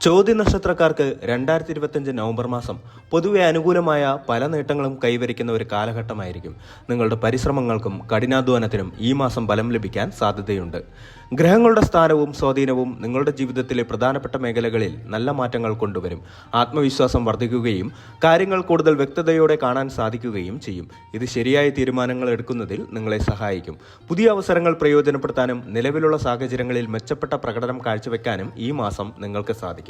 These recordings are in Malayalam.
ചോദ്യ നക്ഷത്രക്കാർക്ക് രണ്ടായിരത്തി ഇരുപത്തിയഞ്ച് നവംബർ മാസം പൊതുവെ അനുകൂലമായ പല നേട്ടങ്ങളും കൈവരിക്കുന്ന ഒരു കാലഘട്ടമായിരിക്കും. നിങ്ങളുടെ പരിശ്രമങ്ങൾക്കും കഠിനാധ്വാനത്തിനും ഈ മാസം ഫലം ലഭിക്കാൻ സാധ്യതയുണ്ട്. ഗ്രഹങ്ങളുടെ സ്ഥാനവും സ്വാധീനവും നിങ്ങളുടെ ജീവിതത്തിലെ പ്രധാനപ്പെട്ട മേഖലകളിൽ നല്ല മാറ്റങ്ങൾ കൊണ്ടുവരും. ആത്മവിശ്വാസം വർദ്ധിക്കുകയും കാര്യങ്ങൾ കൂടുതൽ വ്യക്തതയോടെ കാണാൻ സാധിക്കുകയും ചെയ്യും. ഇത് ശരിയായ തീരുമാനങ്ങൾ എടുക്കുന്നതിൽ നിങ്ങളെ സഹായിക്കും. പുതിയ അവസരങ്ങൾ പ്രയോജനപ്പെടുത്താനും നിലവിലുള്ള സാഹചര്യങ്ങളിൽ മെച്ചപ്പെട്ട പ്രകടനം കാഴ്ചവെക്കാനും ഈ മാസം നിങ്ങൾക്ക് സാധിക്കും.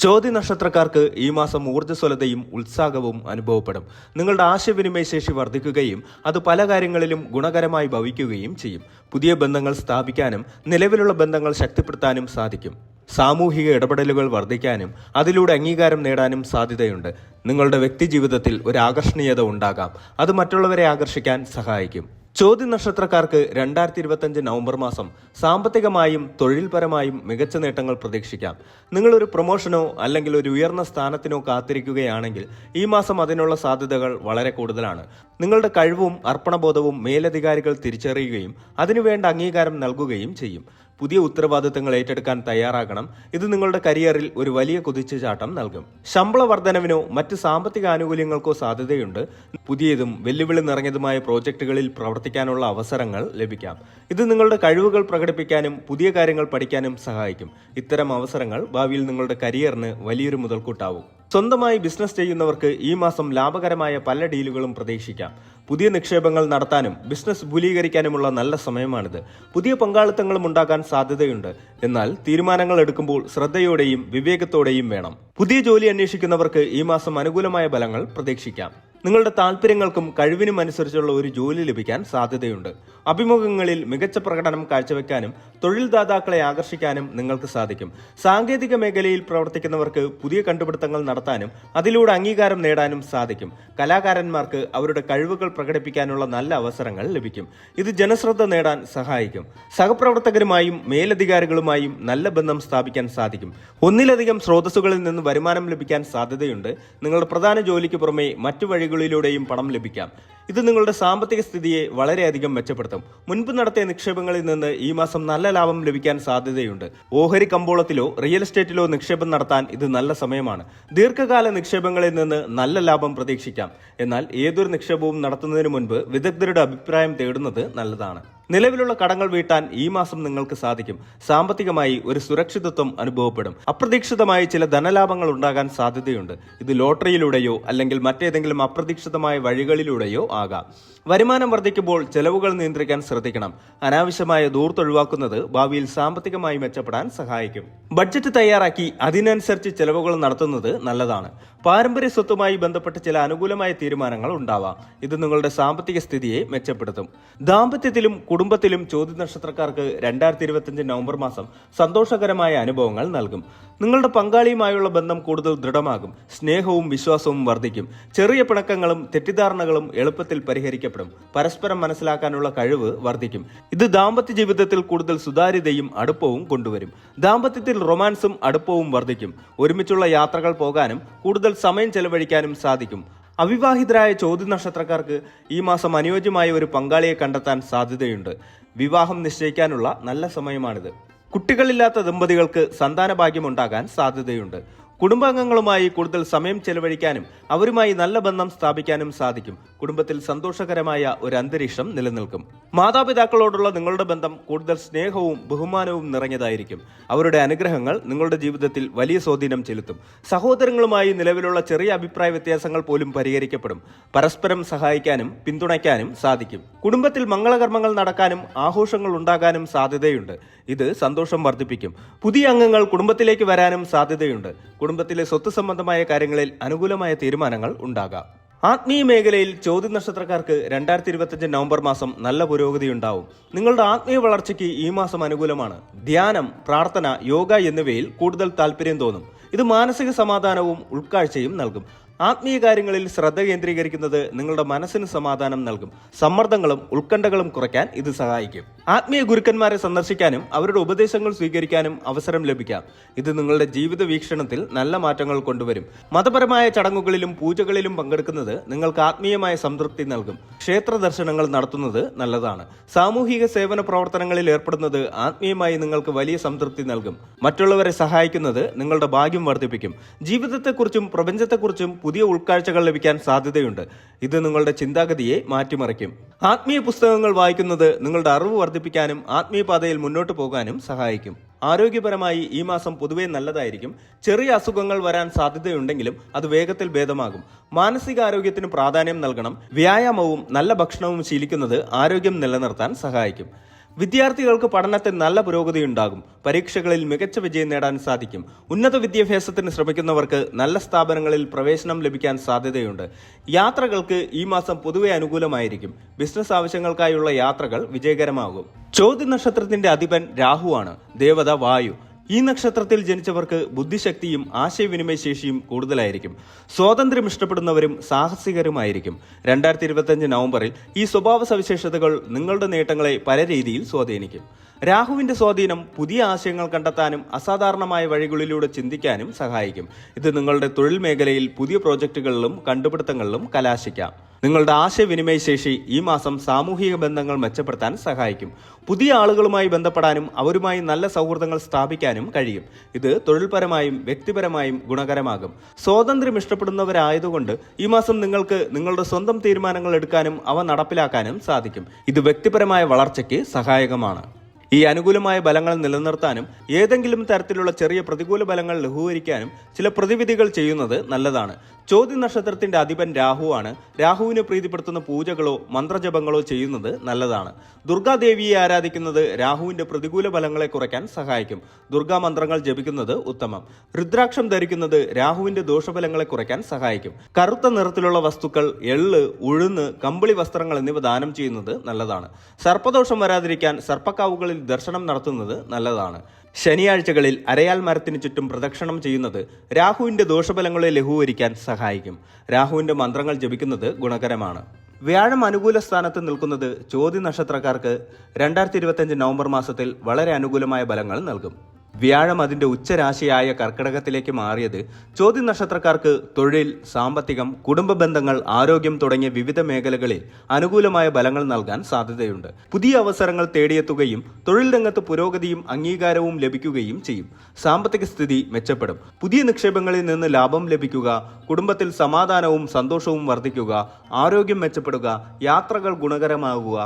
ചോദ്യ. നക്ഷത്രക്കാർക്ക് ഈ മാസം ഊർജസ്വലതയും ഉത്സാഹവും അനുഭവപ്പെടും. നിങ്ങളുടെ ആശയവിനിമയ ശേഷി വർദ്ധിക്കുകയും അത് പല കാര്യങ്ങളിലും ഗുണകരമായി ഭവിക്കുകയും ചെയ്യും. പുതിയ ബന്ധങ്ങൾ സ്ഥാപിക്കാനും നിലവിലുള്ള ബന്ധങ്ങൾ ശക്തിപ്പെടുത്താനും സാധിക്കും. സാമൂഹിക ഇടപെടലുകൾ വർദ്ധിക്കാനും അതിലൂടെ അംഗീകാരം നേടാനും സാധ്യതയുണ്ട്. നിങ്ങളുടെ വ്യക്തിജീവിതത്തിൽ ഒരു ആകർഷണീയത ഉണ്ടാകാം. അത് മറ്റുള്ളവരെ ആകർഷിക്കാൻ സഹായിക്കും. ചോദ്യ നക്ഷത്രക്കാർക്ക് രണ്ടായിരത്തി ഇരുപത്തഞ്ച് നവംബർ മാസം സാമ്പത്തികമായും തൊഴിൽപരമായും മികച്ച നേട്ടങ്ങൾ പ്രതീക്ഷിക്കാം. നിങ്ങളൊരു പ്രൊമോഷനോ അല്ലെങ്കിൽ ഒരു ഉയർന്ന സ്ഥാനത്തിനോ കാത്തിരിക്കുകയാണെങ്കിൽ ഈ മാസം അതിനുള്ള സാധ്യതകൾ വളരെ കൂടുതലാണ്. നിങ്ങളുടെ കഴിവും അർപ്പണബോധവും മേലധികാരികൾ തിരിച്ചറിയുകയും അതിനുവേണ്ട അംഗീകാരം നൽകുകയും ചെയ്യും. പുതിയ ഉത്തരവാദിത്തങ്ങൾ ഏറ്റെടുക്കാൻ തയ്യാറാകണം. ഇത് നിങ്ങളുടെ കരിയറിൽ ഒരു വലിയ കുതിച്ചുചാട്ടം നൽകും. ശമ്പള വർധനവിനോ മറ്റ് സാമ്പത്തിക ആനുകൂല്യങ്ങൾക്കോ സാധ്യതയുണ്ട്. പുതിയതും വെല്ലുവിളി നിറഞ്ഞതുമായ പ്രോജക്റ്റുകളിൽ പ്രവർത്തിക്കാനുള്ള അവസരങ്ങൾ ലഭിക്കാം. ഇത് നിങ്ങളുടെ കഴിവുകൾ പ്രകടിപ്പിക്കാനും പുതിയ കാര്യങ്ങൾ പഠിക്കാനും സഹായിക്കും. ഇത്തരം അവസരങ്ങൾ ഭാവിയിൽ നിങ്ങളുടെ കരിയറിന് വലിയൊരു മുതൽക്കൂട്ടാവും. സ്വന്തമായി ബിസിനസ് ചെയ്യുന്നവർക്ക് ഈ മാസം ലാഭകരമായ പല ഡീലുകളും പ്രതീക്ഷിക്കാം. പുതിയ നിക്ഷേപങ്ങൾ നടത്താനും ബിസിനസ് വിപുലീകരിക്കാനുമുള്ള നല്ല സമയമാണിത്. പുതിയ പങ്കാളിത്തങ്ങളും ഉണ്ടാകാൻ സാധ്യതയുണ്ട്. എന്നാൽ തീരുമാനങ്ങൾ എടുക്കുമ്പോൾ ശ്രദ്ധയോടെയും വിവേകത്തോടെയും വേണം. പുതിയ ജോലി അന്വേഷിക്കുന്നവർക്ക് ഈ മാസം അനുകൂലമായ ഫലങ്ങൾ പ്രതീക്ഷിക്കാം. നിങ്ങളുടെ താല്പര്യങ്ങൾക്കും കഴിവിനും അനുസരിച്ചുള്ള ഒരു ജോലി ലഭിക്കാൻ സാധ്യതയുണ്ട്. അഭിമുഖങ്ങളിൽ മികച്ച പ്രകടനം കാഴ്ചവെക്കാനും തൊഴിൽദാതാക്കളെ ആകർഷിക്കാനും നിങ്ങൾക്ക് സാധിക്കും. സാങ്കേതിക മേഖലയിൽ പ്രവർത്തിക്കുന്നവർക്ക് പുതിയ കണ്ടുപിടുത്തങ്ങൾ നടത്താനും അതിലൂടെ അംഗീകാരം നേടാനും സാധിക്കും. കലാകാരന്മാർക്ക് അവരുടെ കഴിവുകൾ പ്രകടിപ്പിക്കാനുള്ള നല്ല അവസരങ്ങൾ ലഭിക്കും. ഇത് ജനശ്രദ്ധ നേടാൻ സഹായിക്കും. സഹപ്രവർത്തകരുമായും മേലധികാരികളുമായും നല്ല ബന്ധം സ്ഥാപിക്കാൻ സാധിക്കും. ഒന്നിലധികം സ്രോതസ്സുകളിൽ നിന്ന് വരുമാനം ലഭിക്കാൻ സാധ്യതയുണ്ട്. നിങ്ങളുടെ പ്രധാന ജോലിക്ക് പുറമെ മറ്റു വഴികളിലൂടെയും പണം ലഭിക്കാം ഇത് നിങ്ങളുടെ സാമ്പത്തിക സ്ഥിതിയെ വളരെയധികം മെച്ചപ്പെടുത്തും. മുൻപ് നടത്തിയ നിക്ഷേപങ്ങളിൽ നിന്ന് ഈ മാസം നല്ല ലാഭം ലഭിക്കാൻ സാധ്യതയുണ്ട്. ഓഹരി കമ്പോളത്തിലോ റിയൽ എസ്റ്റേറ്റിലോ നിക്ഷേപം നടത്താൻ ഇത് നല്ല സമയമാണ്. ദീർഘകാല നിക്ഷേപങ്ങളിൽ നിന്ന് നല്ല ലാഭം പ്രതീക്ഷിക്കാം. എന്നാൽ ഏതൊരു നിക്ഷേപവും നടത്തുന്നതിന് മുൻപ് വിദഗ്ധരുടെ അഭിപ്രായം തേടുന്നത് നല്ലതാണ്. നിലവിലുള്ള കടങ്ങൾ വീട്ടാൻ ഈ മാസം നിങ്ങൾക്ക് സാധിക്കും. സാമ്പത്തികമായി ഒരു സുരക്ഷിതത്വം അനുഭവപ്പെടും. അപ്രതീക്ഷിതമായി ചില ധനലാഭങ്ങൾ ഉണ്ടാകാൻ സാധ്യതയുണ്ട്. ഇത് ലോട്ടറിയിലൂടെയോ അല്ലെങ്കിൽ മറ്റേതെങ്കിലും അപ്രതീക്ഷിതമായ വഴികളിലൂടെയോ ആകാം. വരുമാനം വർദ്ധിക്കുമ്പോൾ ചെലവുകൾ നിയന്ത്രിക്കാൻ ശ്രദ്ധിക്കണം. അനാവശ്യമായ ദൂർത്തൊഴിവാക്കുന്നത് ഭാവിയിൽ സാമ്പത്തികമായി മെച്ചപ്പെടാൻ സഹായിക്കും. ബഡ്ജറ്റ് തയ്യാറാക്കി അതിനനുസരിച്ച് ചെലവുകൾ നടത്തുന്നത് നല്ലതാണ്. പാരമ്പര്യ സ്വത്തുമായി ബന്ധപ്പെട്ട ചില അനുകൂലമായ തീരുമാനങ്ങൾ ഉണ്ടാവാം. ഇത് നിങ്ങളുടെ സാമ്പത്തിക സ്ഥിതിയെ മെച്ചപ്പെടുത്തും. ദാമ്പത്യത്തിലും കുടുംബത്തിലും ചോദ്യ നക്ഷത്രക്കാർക്ക് രണ്ടായിരത്തി ഇരുപത്തിയഞ്ച് നവംബർ മാസം സന്തോഷകരമായ അനുഭവങ്ങൾ നൽകും. നിങ്ങളുടെ പങ്കാളിയുമായുള്ള ബന്ധം കൂടുതൽ ദൃഢമാകും. സ്നേഹവും വിശ്വാസവും വർദ്ധിക്കും. ചെറിയ പിണക്കങ്ങളും തെറ്റിദ്ധാരണകളും എളുപ്പത്തിൽ പരിഹരിക്കപ്പെടും. പരസ്പരം മനസ്സിലാക്കാനുള്ള കഴിവ് വർദ്ധിക്കും. ഇത് ദാമ്പത്യ ജീവിതത്തിൽ കൂടുതൽ സുതാര്യതയും അടുപ്പവും കൊണ്ടുവരും. ദാമ്പത്യത്തിൽ റൊമാൻസും അടുപ്പവും വർദ്ധിക്കും. ഒരുമിച്ചുള്ള യാത്രകൾ പോകാനും കൂടുതൽ സമയം ചെലവഴിക്കാനും സാധിക്കും. അവിവാഹിതരായ ചോദ്യ നക്ഷത്രക്കാർക്ക് ഈ മാസം അനുയോജ്യമായ ഒരു പങ്കാളിയെ കണ്ടെത്താൻ സാധ്യതയുണ്ട്. വിവാഹം നിശ്ചയിക്കാനുള്ള നല്ല സമയമാണിത്. കുട്ടികളില്ലാത്ത ദമ്പതികൾക്ക് സന്താന ഭാഗ്യമുണ്ടാകാൻ സാധ്യതയുണ്ട്. കുടുംബാംഗങ്ങളുമായി കൂടുതൽ സമയം ചെലവഴിക്കാനും അവരുമായി നല്ല ബന്ധം സ്ഥാപിക്കാനും സാധിക്കും. കുടുംബത്തിൽ സന്തോഷകരമായ ഒരു അന്തരീക്ഷം നിലനിൽക്കും. മാതാപിതാക്കളോടുള്ള നിങ്ങളുടെ ബന്ധം കൂടുതൽ സ്നേഹവും ബഹുമാനവും നിറഞ്ഞതായിരിക്കും. അവരുടെ അനുഗ്രഹങ്ങൾ നിങ്ങളുടെ ജീവിതത്തിൽ വലിയ സ്വാധീനം ചെലുത്തും. സഹോദരങ്ങളുമായി നിലവിലുള്ള ചെറിയ അഭിപ്രായ വ്യത്യാസങ്ങൾ പോലും പരിഹരിക്കപ്പെടും. പരസ്പരം സഹായിക്കാനും പിന്തുണയ്ക്കാനും സാധിക്കും. കുടുംബത്തിൽ മംഗളകർമ്മങ്ങൾ നടക്കാനും ആഘോഷങ്ങൾ ഉണ്ടാകാനും സാധ്യതയുണ്ട്. ഇത് സന്തോഷം വർദ്ധിപ്പിക്കും. പുതിയ അംഗങ്ങൾ കുടുംബത്തിലേക്ക് വരാനും സാധ്യതയുണ്ട്. കുടുംബത്തിലെ സ്വത്ത് സംബന്ധമായ കാര്യങ്ങളിൽ അനുകൂലമായ തീരുമാനങ്ങൾ ഉണ്ടാകാം. ആത്മീയ മേഖലയിൽ ചോദ്യ നക്ഷത്രക്കാർക്ക് രണ്ടായിരത്തി ഇരുപത്തിയഞ്ച് നവംബർ മാസം നല്ല പുരോഗതി ഉണ്ടാവും. നിങ്ങളുടെ ആത്മീയ വളർച്ചയ്ക്ക് ഈ മാസം അനുകൂലമാണ്. ധ്യാനം പ്രാർത്ഥന യോഗ എന്നിവയിൽ കൂടുതൽ താല്പര്യം തോന്നും. ഇത് മാനസിക സമാധാനവും ഉൾക്കാഴ്ചയും നൽകും. ആത്മീയ കാര്യങ്ങളിൽ ശ്രദ്ധ കേന്ദ്രീകരിക്കുന്നത് നിങ്ങളുടെ മനസ്സിന് സമാധാനം നൽകും. സമ്മർദ്ദങ്ങളും ഉത്കണ്ഠകളും കുറയ്ക്കാൻ ഇത് സഹായിക്കും. ആത്മീയ ഗുരുക്കന്മാരെ സന്ദർശിക്കാനും അവരുടെ ഉപദേശങ്ങൾ സ്വീകരിക്കാനും അവസരം ലഭിക്കാം. ഇത് നിങ്ങളുടെ ജീവിത വീക്ഷണത്തിൽ നല്ല മാറ്റങ്ങൾ കൊണ്ടുവരും. മതപരമായ ചടങ്ങുകളിലും പൂജകളിലും പങ്കെടുക്കുന്നത് നിങ്ങൾക്ക് ആത്മീയമായ സംതൃപ്തി നൽകും. ക്ഷേത്ര ദർശനങ്ങൾ നടത്തുന്നത് നല്ലതാണ്. സാമൂഹിക സേവന പ്രവർത്തനങ്ങളിൽ ഏർപ്പെടുന്നത് ആത്മീയമായി നിങ്ങൾക്ക് വലിയ സംതൃപ്തി നൽകും. മറ്റുള്ളവരെ സഹായിക്കുന്നത് നിങ്ങളുടെ ഭാഗ്യം വർദ്ധിപ്പിക്കും. ജീവിതത്തെക്കുറിച്ചും പ്രപഞ്ചത്തെക്കുറിച്ചും പുതിയ ഉൾക്കാഴ്ചകൾ ലഭിക്കാൻ സാധ്യതയുണ്ട്. ഇത് നിങ്ങളുടെ ചിന്താഗതിയെ മാറ്റിമറിക്കും. ആത്മീയ പുസ്തകങ്ങൾ വായിക്കുന്നത് നിങ്ങളുടെ അറിവ് വർദ്ധിപ്പിക്കാനും ആത്മീയപാതയിൽ മുന്നോട്ട് പോകാനും സഹായിക്കും. ആരോഗ്യപരമായി ഈ മാസം പൊതുവെ നല്ലതായിരിക്കും. ചെറിയ അസുഖങ്ങൾ വരാൻ സാധ്യതയുണ്ടെങ്കിലും അത് വേഗത്തിൽ ഭേദമാകും. മാനസികാരോഗ്യത്തിന് പ്രാധാന്യം നൽകണം. വ്യായാമവും നല്ല ഭക്ഷണവും ശീലിക്കുന്നത് ആരോഗ്യം നിലനിർത്താൻ സഹായിക്കും. വിദ്യാർത്ഥികൾക്ക് പഠനത്തിൽ നല്ല പുരോഗതി ഉണ്ടാകും. പരീക്ഷകളിൽ മികച്ച വിജയം നേടാൻ സാധിക്കും. ഉന്നത വിദ്യാഭ്യാസത്തിന് ശ്രമിക്കുന്നവർക്ക് നല്ല സ്ഥാപനങ്ങളിൽ പ്രവേശനം ലഭിക്കാൻ സാധ്യതയുണ്ട്. യാത്രകൾക്ക് ഈ മാസം പൊതുവെ അനുകൂലമായിരിക്കും. ബിസിനസ് ആവശ്യങ്ങൾക്കായുള്ള യാത്രകൾ വിജയകരമാകും. ചോദ്യ നക്ഷത്രത്തിന്റെ അധിപൻ രാഹുവാണ്. ദേവത വായു. ഈ നക്ഷത്രത്തിൽ ജനിച്ചവർക്ക് ബുദ്ധിശക്തിയും ആശയവിനിമയ ശേഷിയും കൂടുതലായിരിക്കും. സ്വാതന്ത്ര്യം ഇഷ്ടപ്പെടുന്നവരും സാഹസികരുമായിരിക്കും. രണ്ടായിരത്തി ഇരുപത്തിയഞ്ച് നവംബറിൽ ഈ സ്വഭാവ സവിശേഷതകൾ നിങ്ങളുടെ നേട്ടങ്ങളെ പല രീതിയിൽ സ്വാധീനിക്കും. രാഹുവിന്റെ സ്വാധീനം പുതിയ ആശയങ്ങൾ കണ്ടെത്താനും അസാധാരണമായ വഴികളിലൂടെ ചിന്തിക്കാനും സഹായിക്കും. ഇത് നിങ്ങളുടെ തൊഴിൽ മേഖലയിൽ പുതിയ പ്രോജക്റ്റുകളിലും കണ്ടുപിടുത്തങ്ങളിലും കലാശിക്കാം. നിങ്ങളുടെ ആശയവിനിമയ ശേഷി ഈ മാസം സാമൂഹിക ബന്ധങ്ങൾ മെച്ചപ്പെടുത്താൻ സഹായിക്കും. പുതിയ ആളുകളുമായി ബന്ധപ്പെടാനും അവരുമായി നല്ല സൗഹൃദങ്ങൾ സ്ഥാപിക്കാനും കഴിയും. ഇത് തൊഴിൽപരമായും വ്യക്തിപരമായും ഗുണകരമാകും. സ്വാതന്ത്ര്യം ഇഷ്ടപ്പെടുന്നവരായതുകൊണ്ട് ഈ മാസം നിങ്ങൾക്ക് നിങ്ങളുടെ സ്വന്തം തീരുമാനങ്ങൾ എടുക്കാനും അവ നടപ്പിലാക്കാനും സാധിക്കും. ഇത് വ്യക്തിപരമായ വളർച്ചയ്ക്ക് സഹായകമാണ്. ഈ അനുകൂലമായ ബലങ്ങൾ നിലനിർത്താനും ഏതെങ്കിലും തരത്തിലുള്ള ചെറിയ പ്രതികൂല ബലങ്ങൾ ലഘൂകരിക്കാനും ചില പ്രതിവിധികൾ ചെയ്യുന്നത് നല്ലതാണ്. ചോദ്യ നക്ഷത്രത്തിന്റെ അധിപൻ രാഹുവാണ്. രാഹുവിനെ പ്രീതിപ്പെടുത്തുന്ന പൂജകളോ മന്ത്രജപങ്ങളോ ചെയ്യുന്നത് നല്ലതാണ്. ദുർഗാദേവിയെ ആരാധിക്കുന്നത് രാഹുവിന്റെ പ്രതികൂല ബലങ്ങളെ കുറയ്ക്കാൻ സഹായിക്കും. ദുർഗാ മന്ത്രങ്ങൾ ജപിക്കുന്നത് ഉത്തമം. രുദ്രാക്ഷം ധരിക്കുന്നത് രാഹുവിന്റെ ദോഷഫലങ്ങളെ കുറയ്ക്കാൻ സഹായിക്കും. കറുത്ത നിറത്തിലുള്ള വസ്തുക്കൾ എള്ള് ഉഴുന്ന് കമ്പിളി വസ്ത്രങ്ങൾ എന്നിവ ദാനം ചെയ്യുന്നത് നല്ലതാണ്. സർപ്പദോഷം വരാതിരിക്കാൻ സർപ്പക്കാവുകളിൽ ദർശനം നടത്തുന്നത് നല്ലതാണ്. ശനിയാഴ്ചകളിൽ അരയാൽ മരത്തിന് ചുറ്റും പ്രദക്ഷിണം ചെയ്യുന്നത് രാഹുവിന്റെ ദോഷഫലങ്ങളെ ലഘൂകരിക്കാൻ സഹായിക്കും. രാഹുവിന്റെ മന്ത്രങ്ങൾ ജപിക്കുന്നത് ഗുണകരമാണ്. വ്യാഴം അനുകൂല സ്ഥാനത്ത് നിൽക്കുന്നത് ചോദ്യ നക്ഷത്രക്കാർക്ക് രണ്ടായിരത്തി ഇരുപത്തിയഞ്ച് നവംബർ മാസത്തിൽ വളരെ അനുകൂലമായ ഫലങ്ങൾ നൽകും. വ്യാഴം അതിന്റെ ഉച്ചരാശിയായ കർക്കിടകത്തിലേക്ക് മാറിയത് ചോദ്യ നക്ഷത്രക്കാർക്ക് തൊഴിൽ സാമ്പത്തികം കുടുംബ ബന്ധങ്ങൾ ആരോഗ്യം തുടങ്ങിയ വിവിധ മേഖലകളിൽ അനുകൂലമായ ഫലങ്ങൾ നൽകാൻ സാധ്യതയുണ്ട്. പുതിയ അവസരങ്ങൾ തേടിയെത്തുകയും തൊഴിൽ രംഗത്ത് പുരോഗതിയും അംഗീകാരവും ലഭിക്കുകയും ചെയ്യും. സാമ്പത്തിക സ്ഥിതി മെച്ചപ്പെടും. പുതിയ നിക്ഷേപങ്ങളിൽ നിന്ന് ലാഭം ലഭിക്കുക കുടുംബത്തിൽ സമാധാനവും സന്തോഷവും വർദ്ധിക്കുക ആരോഗ്യം മെച്ചപ്പെടുക യാത്രകൾ ഗുണകരമാകുക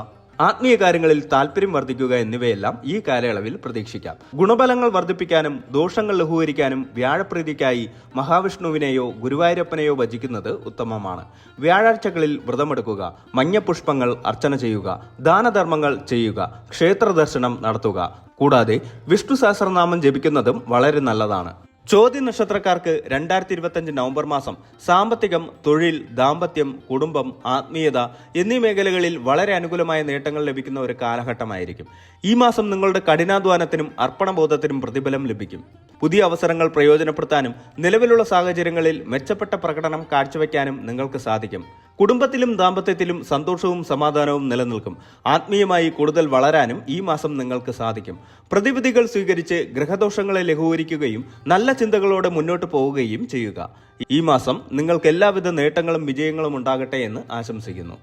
ആത്മീയ കാര്യങ്ങളിൽ താല്പര്യം വർദ്ധിക്കുക എന്നിവയെല്ലാം ഈ കാലയളവിൽ പ്രതീക്ഷിക്കാം. ഗുണഫലങ്ങൾ വർദ്ധിപ്പിക്കാനും ദോഷങ്ങൾ ലഘൂകരിക്കാനും വ്യാഴപ്രീതിക്കായി മഹാവിഷ്ണുവിനെയോ ഗുരുവായൂരപ്പനെയോ ഭജിക്കുന്നത് ഉത്തമമാണ്. വ്യാഴാഴ്ചകളിൽ വ്രതമെടുക്കുക മഞ്ഞപുഷ്പങ്ങൾ അർച്ചന ചെയ്യുക ദാനധർമ്മങ്ങൾ ചെയ്യുക ക്ഷേത്ര ദർശനം നടത്തുക. കൂടാതെ വിഷ്ണു സഹസ്രനാമം ജപിക്കുന്നതും വളരെ നല്ലതാണ്. ചോദ്യ നക്ഷത്രക്കാർക്ക് രണ്ടായിരത്തി ഇരുപത്തിയഞ്ച് നവംബർ മാസം സാമ്പത്തികം തൊഴിൽ ദാമ്പത്യം കുടുംബം ആത്മീയത എന്നീ മേഖലകളിൽ വളരെ അനുകൂലമായ നേട്ടങ്ങൾ ലഭിക്കുന്ന ഒരു കാലഘട്ടമായിരിക്കും. ഈ മാസം നിങ്ങളുടെ കഠിനാധ്വാനത്തിനും അർപ്പണബോധത്തിനും പ്രതിഫലം ലഭിക്കും. പുതിയ അവസരങ്ങൾ പ്രയോജനപ്പെടുത്താനും നിലവിലുള്ള സാഹചര്യങ്ങളിൽ മെച്ചപ്പെട്ട പ്രകടനം കാഴ്ചവെക്കാനും നിങ്ങൾക്ക് സാധിക്കും. കുടുംബത്തിലും ദാമ്പത്യത്തിലും സന്തോഷവും സമാധാനവും നിലനിൽക്കും. ആത്മീയമായി കൂടുതൽ വളരാനും ഈ മാസം നിങ്ങൾക്ക് സാധിക്കും. പ്രതിവിധികൾ സ്വീകരിച്ച് ഗ്രഹദോഷങ്ങളെ ലഘൂകരിക്കുകയും നല്ല ചിന്തകളോടെ മുന്നോട്ട് പോവുകയും ചെയ്യുക. ഈ മാസം നിങ്ങൾക്ക് എല്ലാവിധ നേട്ടങ്ങളും വിജയങ്ങളും ഉണ്ടാകട്ടെ എന്ന് ആശംസിക്കുന്നു.